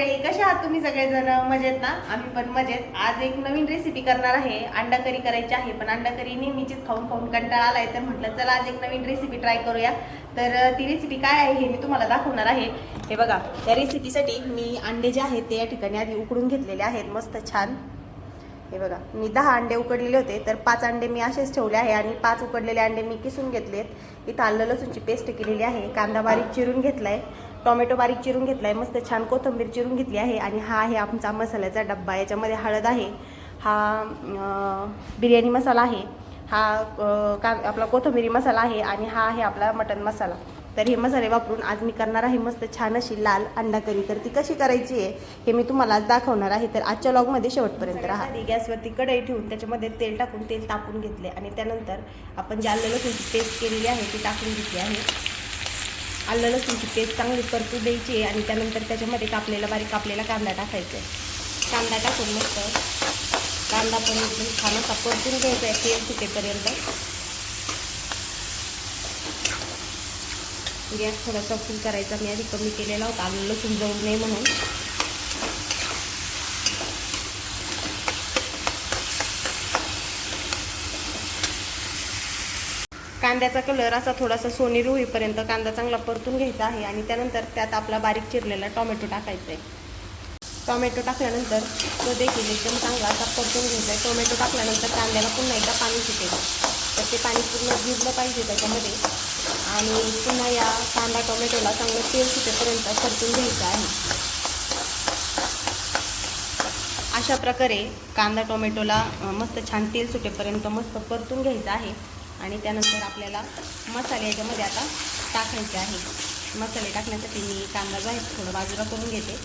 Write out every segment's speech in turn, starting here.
मंडळी कशा आहात तुम्ही सगळेजण? मजेत ना? आम्ही पण मजेत. आज एक नवीन रेसिपी करणार आहे. अंडा करी करायची आहे पण अंडा करी नेहमीचीच खाऊन खाऊन कंटाळा आलाय. तर म्हटलं चला आज एक नवीन रेसिपी ट्राय करूया. तर ती रेसिपी काय आहे हे मी तुम्हाला दाखवणार आहे. हे बघा त्या रेसिपीसाठी मी अंडे जे आहेत ते या ठिकाणी आधी उकडून घेतलेले आहेत. मस्त छान. हे बघा मी दहा अंडे उकडलेले होते. तर पाच अंडे मी असेच ठेवले आहे आणि पाच उकडलेले अंडे मी किसून घेतलेत. इथं आलं लसूणची पेस्ट केलेली आहे. कांदा बारीक चिरून घेतलाय. टोमॅटो बारीक चिरून घेतला आहे मस्त छान कोथिंबीर चिरून घेतली आहे आणि हा आहे आमचा मसाल्याचा डब्बा याच्यामध्ये हळद आहे हा बिर्याणी मसाला आहे हा का आपला कोथंबिरी मसाला आहे आणि हा आहे आपला मटन मसाला. तर हे मसाले वापरून आज मी करणार आहे मस्त छान अशी लाल अंडा करी तर ती कशी करायची आहे हे मी तुम्हाला आज दाखवणार आहे. तर आजच्या लॉगमध्ये शेवटपर्यंत राहा. आधी गॅसवरती कढई ठेवून त्याच्यामध्ये तेल टाकून तेल तापून घेतले आणि त्यानंतर आपण जे आलं लसूणची पेस्ट केलेली आहे ती टाकून घेतली आहे. आलं लसूणची पेस्ट चांगली परतू द्यायची आहे आणि त्यानंतर त्याच्यामध्ये कापलेला बारीक कापलेला कांदा टाकायचा आहे. कांदा टाकून मस्त कांदा पण एकदम छान असा परतून घ्यायचा आहे तेल सुटेपर्यंत. गॅस थोडासा फुल करायचा मी आधी कमी केलेला होता आलं लसूण जळू नये म्हणून. कांद्याचा कलर असा थोडासा सोनेरी होईपर्यंत कांदा चांगला परतून घ्यायचा आहे आणि त्यानंतर त्यात आपला बारीक चिरलेला टोमॅटो टाकायचा आहे. टोमॅटो टाकल्यानंतर तो देखील एकदम चांगला असा परतून घ्यायचा आहे. टोमॅटो टाकल्यानंतर कांद्याला पुन्हा एकदा पाणी सुटेल. तर ते पाणी पूर्ण भिजलं पाहिजे त्याच्यामध्ये. आणि पुन्हा या कांदा टोमॅटोला चांगलं तेल सुटेपर्यंत परतून घ्यायचं आहे. अशा प्रकारे कांदा टोमॅटोला मस्त छान तेल सुटेपर्यंत मस्त परतून घ्यायचं आहे. आणि त्यानंतर आपल्याला मसाले याच्यामध्ये आता टाकायचे आहे. मसाले टाकण्यासाठी मी कांदा जो आहे थोडं बाजूला करून घेते.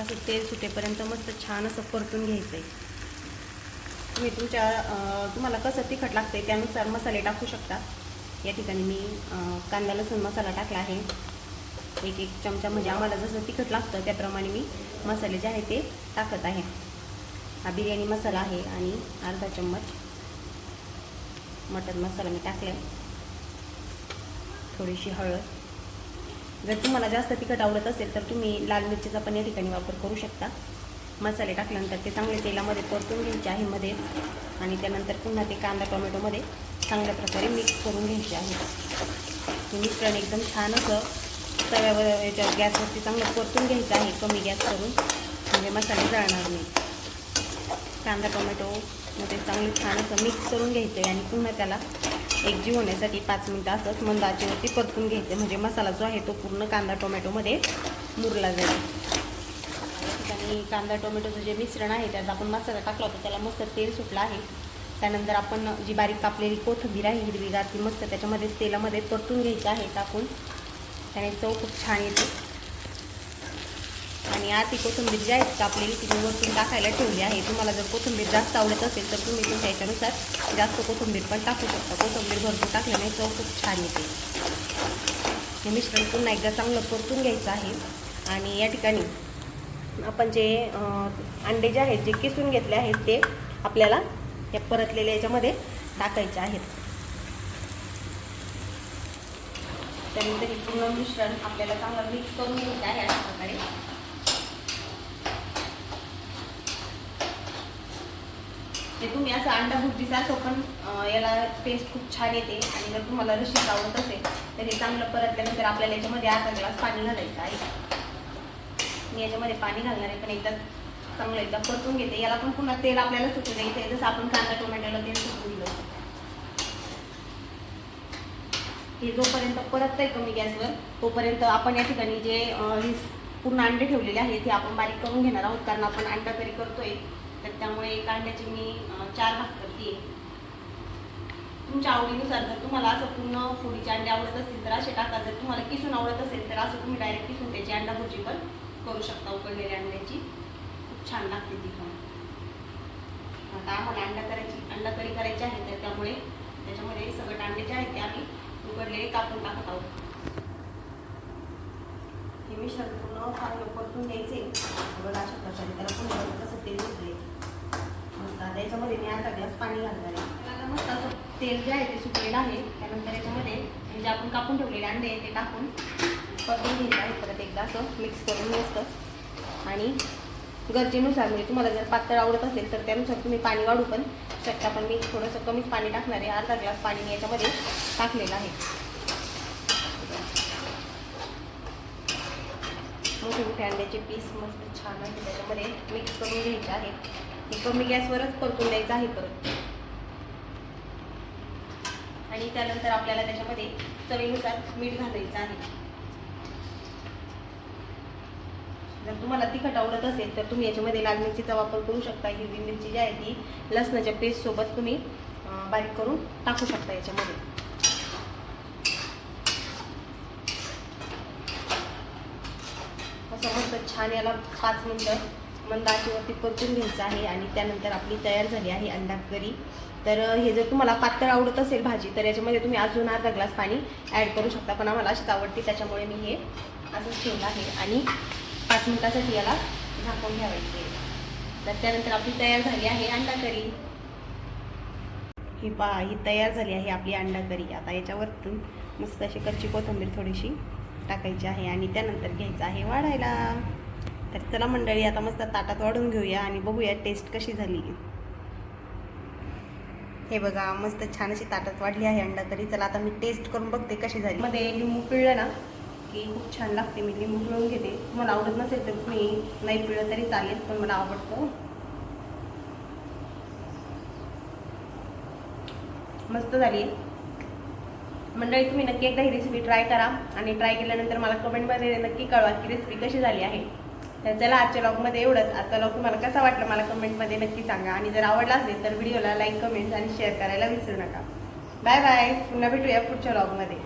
असं तेल सुटेपर्यंत मस्त छान असं परतून घ्यायचं आहे तुम्ही तुमच्या तुम्हाला कसं तिखट लागतंय त्यानुसार मसाले टाकू शकता. या ठिकाणी मी कांदा लसूण मसाला टाकला आहे. एक एक चमचा म्हणजे आम्हाला जसं तिखट लागतं त्याप्रमाणे मी मसाले जे आहे ते टाकत आहे. हा बिर्याणी मसाला आहे आणि अर्धा चम्मच मटन मसाला मी टाकला आहे थोडीशी हळद. जर तुम्हाला जास्त तिखट आवडत असेल तर तुम्ही लाल मिरचीचा पण या ठिकाणी वापर करू शकता. मसाले टाकल्यानंतर ते चांगले तेलामध्ये परतून घ्यायचे आहे मध्ये आणि त्यानंतर पुन्हा ते कांदा टोमॅटोमध्ये चांगल्या प्रकारे मिक्स करून घ्यायचे आहे. हे मिश्रण एकदम छान असं तव्यावर याच्यावर गॅसवरती चांगलं परतून घ्यायचं आहे कमी गॅस करून. म्हणजे मसाले जाळणार नाही. कांदा टोमॅटोमध्ये चांगलं छान असं मिक्स करून घ्यायचं आहे आणि पुन्हा त्याला एकजीव होण्यासाठी पाच मिनटं असंच मंद आचेवरती परतून घ्यायचं. म्हणजे मसाला जो आहे तो पूर्ण कांदा टोमॅटोमध्ये मुरला जाईल. आणि कांदा टोमॅटोचं जे मिश्रण आहे त्यात आपण मसाला टाकला होता त्याला मस्त तेल सुटलं आहे. त्यानंतर आपण जी बारीक कापलेली कोथिंबीर आहे हिरवीगार ती मस्त त्याच्यामध्ये तेलामध्ये परतून घ्यायची आहे टाकून. त्याने चव खूप छान येते. आणि आती कोथिंबीर जी आहे कापलेली तिथे वरतून टाकायला ठेवली आहे. तुम्हाला जर कोथिंबीर जास्त आवडत असेल तर तुम्ही तुमच्या याच्यानुसार जास्त कोथिंबीर पण टाकू शकता. कोथिंबीर भरपूर टाकल्याने चव खूप छान येते. हे मिश्रण पुन्हा एकदा चांगलं परतून घ्यायचं आहे. आणि या ठिकाणी आपण जे अंडे जे आहेत जे किसून घेतले आहेत ते आपल्याला या परतलेल्या याच्यामध्ये टाकायचे आहेत. त्यानंतर हे पूर्ण मिश्रण आपल्याला चांगलं मिक्स करून घ्यायचं आहे अशा प्रकारे. ते तुम्ही असं अंडा भुर्जीसारखं पण याला टेस्ट खूप छान येते. आणि जर तुम्हाला रशीत आवडत असेल तर हे चांगलं परतल्यानंतर आपल्याला याच्यामध्ये अर्धा ग्लास पाणी घालायचं आहे. मी याच्यामध्ये पाणी घालणार आहे पण एकदा चांगलं एकदा परतून घेते. याला पण पुन्हा तेल आपल्याला सुटू द्यायचं आहे जसं आपण कांदा टोमॅटोला तेल सुटून दिलं हे जोपर्यंत परत नाही कमी गॅसवर तोपर्यंत आपण या ठिकाणी जे पूर्ण अंडे ठेवलेले आहेत ते आपण बारीक करून घेणार आहोत. कारण आपण अंडा करी करतोय. तर त्यामुळे एका अंड्याचे मी चार भाग करते तुमच्या आवडीनुसार जर तुम्हाला असं पूर्ण फोडीचे अंडे आवडत असतील तर असे टाका. जर तुम्हाला किसून आवडत असेल तर असं तुम्ही डायरेक्ट किसून त्याची अंडा भुर्जी पण करू शकता उकडलेल्या अंड्याची. खूप छान लागते ती पण. आता आम्हाला अंडा करायची अंडा करी करायची आहे तर त्यामुळे त्याच्यामध्ये सगळं अंडे जे आहेत ते आम्ही उकडलेले कापून टाकत आहोत. हे मिश्रण पूर्ण चांगलं परतून घ्यायचे. बघा अशा प्रकारे त्याला पुन्हा कसं तेल घेतले मस्त. आता याच्यामध्ये मी अर्धा ग्लास पाणी घालणार आहे. मस्त असं तेल जे आहे ते सुकलेलं आहे. त्यानंतर याच्यामध्ये म्हणजे आपण कापून ठेवलेले अंडे आहे ते टाकून परतून घ्यायचं आहे परत एकदा असं मिक्स करून मस्त. आणि गरजेनुसार म्हणजे तुम्हाला जर पातळ आवडत असेल तर त्यानुसार तुम्ही पाणी वाढू पण शकता. पण मी थोडंसं कमीच पाणी टाकणार आहे. अर्धा ग्लास पाणी मी याच्यामध्ये टाकलेलं आहे. मोठे मोठे अंड्याचे पीस मस्त छान आहे त्याच्यामध्ये. मिक्स करून घ्यायचे आहे. हे कमी गॅसवरच परतून द्यायचं आहे परत. आणि त्यानंतर आपल्याला त्याच्यामध्ये चवीनुसार मीठ घालायचं आहे. जर तुम्हाला तिखट आवडत असेल तर तुम्ही याच्यामध्ये लाल मिरचीचा वापर करू शकता. हिरवी मिरची जी आहे ती लसणाच्या पेस्टसोबत तुम्ही बारीक करून टाकू शकता याच्यामध्ये. असं मस्त छान याला पाच मिनटं मंद आचेवरती परतून घ्यायचं आहे आणि त्यानंतर आपली तयार झाली आहे अंडा करी. तर हे जर तुम्हाला पातळ आवडत असेल भाजी तर याच्यामध्ये तुम्ही अजून अर्धा ग्लास पाणी ॲड करू शकता. पण आम्हाला अशीच आवडते त्याच्यामुळे मी हे असंच ठेवलं आहे. आणि पाच मिनिटासाठी याला झाकून ठेवायचे. तर त्यानंतर आपली तयार झाली आहे अंडा करी ही पा ही तयार झाली आहे आपली अंडा करी आता याच्यावरतून मस्त अशी कच्ची कोथिंबीर थोडीशी टाकायची आहे आणि त्यानंतर घ्यायचं आहे वाढायला. तर चला मंडळी आता मस्त ताटात वाढून घेऊया आणि बघूया टेस्ट कशी झाली. हे बघा मस्त छान अशी ताटात वाढली आहे अंडा करी चला आता मी टेस्ट करून बघते कशी झाली. मध्ये लिंबू पिळलं ना की खूप छान लागते. मी लिंबू पिळून घेते. मला आवडत नसेल तर तुम्ही नाही पिळलं तरी चालेल पण मला आवडतं. मस्त झाली. मंडळी तुम्ही नक्की एकदा ही रेसिपी ट्राय करा आणि ट्राय केल्यानंतर मला कमेंटमध्ये नक्की कळवा की रेसिपी कशी झाली आहे. तर चला आजच्या लॉगमध्ये एवढंच. आजचा लॉग तुम्हाला कसा वाटला मला कमेंटमध्ये नक्की सांगा. आणि जर आवडला असेल तर व्हिडिओला लाईक कमेंट आणि शेअर करायला विसरू नका. बाय बाय पुन्हा भेटूया पुढच्या लॉगमध्ये